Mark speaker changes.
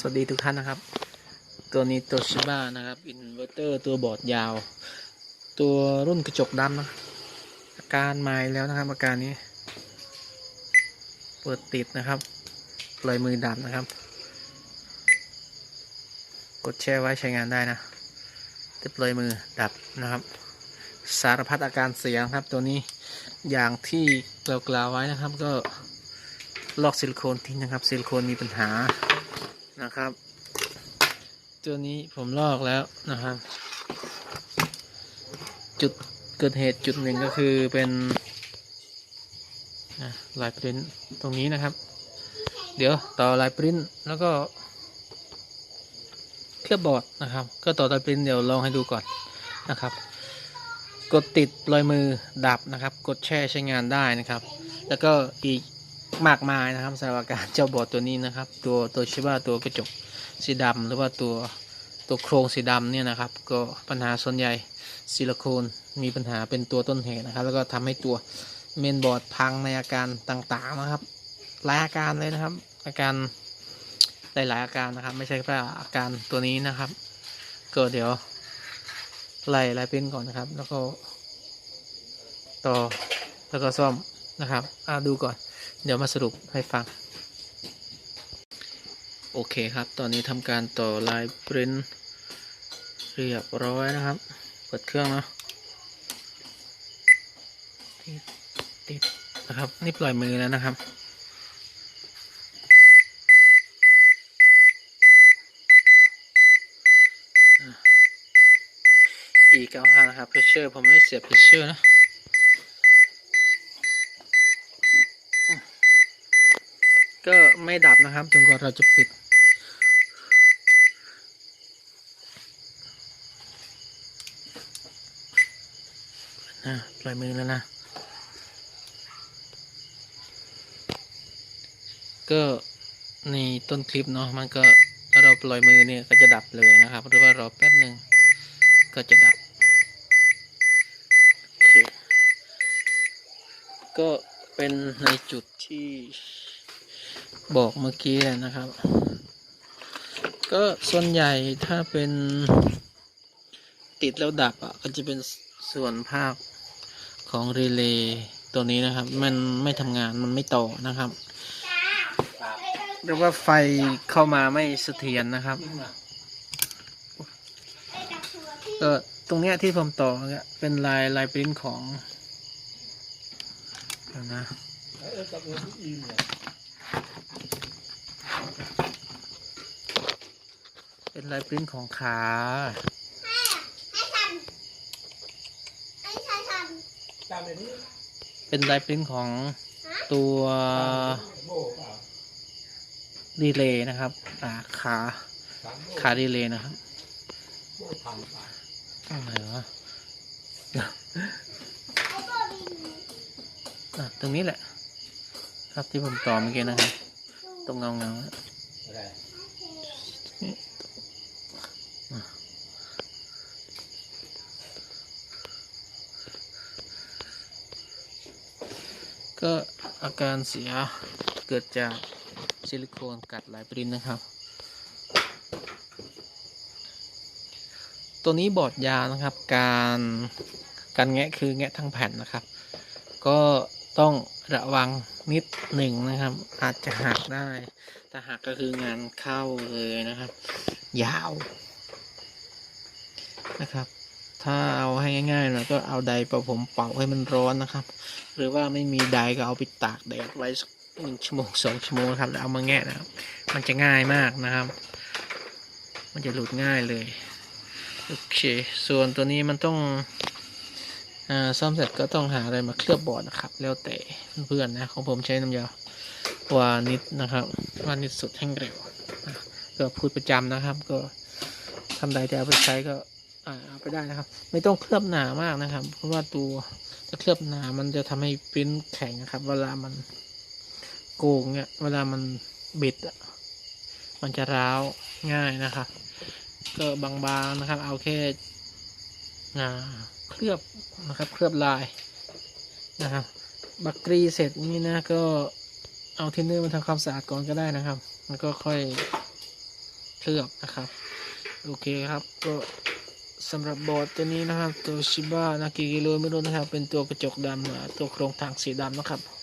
Speaker 1: สวัสดีทุกท่านนะครับ ตัวนี้ตัวชิบ้านะครับอินเวอร์เตอร์ตัวบอร์ดยาว ตัวรุ่นกระจกดำนะอาการมาแล้วนะครับอาการนี้ เปิดติดนะครับปล่อยมือดับนะครับ กดแช่ไว้ใช้งานได้นะจะปล่อยมือดับนะครับ สารพัดอาการเสียงครับตัวนี้อย่างที่เรากล่าวไว้นะครับก็ลอกซิลิโคนทิ้งนะครับซิลิโคนมีปัญหา นะครับ ตัวนี้ผมลอกแล้วนะครับ จุดเกิดเหตุจุดหนึ่งก็คือเป็นลายปริ้นตรงนี้นะครับ เดี๋ยวต่อลายปริ้นแล้วก็เคลือบบอร์ดนะครับ ก็ต่อลายปริ้นเดี๋ยวลองให้ดูก่อนนะครับ กดติดรอยมือดับนะครับ กดแช่ใช้งานได้นะครับ แล้วก็อีก มากมายนะครับสำหรับการเจ้าบอดตัวนี้นะครับ ตัวตัวชิบะตัวกระจกสีดำหรือว่าตัวตัวโครงสีดำเนี่ยนะครับ ก็ปัญหาส่วนใหญ่ซิลิโคนมีปัญหาเป็นตัวต้นเหตุนะครับ แล้วก็ทำให้ตัวเมนบอร์ดพังในอาการต่างๆนะครับ หลายอาการเลยนะครับ อาการหลายๆอาการนะครับ ไม่ใช่แค่อาการตัวนี้นะครับ ก็เดี๋ยวไล่ไล่เป็นก่อนนะครับ แล้วก็ ต่อแล้วก็ซ่อมนะครับอ่าดูก่อน เดี๋ยวมาสรุปให้ฟัง โอเคครับ ตอนนี้ทำการต่อลายปริ้นเรียบร้อยนะครับ เปิดเครื่องเนาะติดติดนะครับ นี่ปล่อยมือแล้วนะครับอีเก้าห้านะครับเพชเชอร์ผมไม่ได้เสียบเพชเชอร์นะ ก็ไม่ดับนะครับจนกว่าเราจะปิด นะปล่อยมือแล้วนะ ก็ในต้นคลิปเนาะมันก็ถ้าเราปล่อยมือเนี่ยก็จะดับเลยนะครับ หรือว่ารอแป๊บหนึ่งก็จะดับก็เป็นในจุดที่ บอกเมื่อกี้นะครับ ก็ส่วนใหญ่ถ้าเป็นติดแล้วดับอะก็จะเป็นส่วนภาคของรีเลย์ตัวนี้นะครับ มันไม่ทำงานมันไม่ต่อนะครับเรียกว่าไฟเข้ามาไม่เสถียรนะครับก็ตรงเนี้ยที่ผมต่อเนี่ยเป็นลายลายปริ้นของนะ เป็น ลายปริ้นของขาเป็นลายปริ้นของตัวดีเลย์นะครับ อ่าขาขาดีเลย์นะครับอะไรวะอะตรงนี้แหละ ครับที่ผมต่อเมื่อกี้นะครับ ตรงเงาเงาๆ อะนี่ ก็อาการเสียเกิดจากซิลิโคนกัดหลายปริ้นนะครับ ตัวนี้บอดยาวนะครับ การการแงะคือแงะทั้งแผ่นนะครับ ก็ต้องระวังนิดหนึ่งนะครับ อาจจะหักได้ ถ้าหักก็คืองานเข้าเลยนะครับ ยาวนะครับ ถ้าเอาให้ง่ายๆหน่อยก็เอาไดร์เป่าผมเป่าให้มันร้อนนะครับ หรือว่าไม่มีไดร์ก็เอาไปตากแดดไว้สักหนึ่งชั่วโมงสองชั่วโมงครับแล้วเอามาแงะนะครับมันจะง่ายมากนะครับ มันจะหลุดง่ายเลยโอเค ส่วนตัวนี้มันต้องอ่าซ่อมเสร็จก็ต้องหาอะไรมาเคลือบบอร์ดนะครับ แล้วแต่เพื่อนๆนะของผมใช้น้ำยาวานิดนะครับวานิดสุดแห้งเร็วก็พูดประจำนะครับ ก็ทำใดจะเอาไปใช้ก็ อ่าเอาไปได้นะครับ ไม่ต้องเคลือบหนามากนะครับ เพราะว่าตัวถ้าเคลือบหนามันจะทำให้ปิ้นแข็งนะครับ เวลามันโกงเนี่ยเวลามันบิดอะมันจะร้าวง่ายนะครับก็บางๆนะครับ เอาแค่อ่าเคลือบนะครับ เคลือบลายนะครับ บักกรีเสร็จนี่นะก็เอาเทนเนอร์มาทำความสะอาดก่อนก็ได้นะครับมันก็ค่อยเคลือบนะครับ โอเคครับก็ สำหรับบอร์ดตัวนี้นะครับตัวชิบ้านากิกิโลไม่รู้นะครับ เป็นตัวกระจกดำตัวโครงทางสีดำนะครับ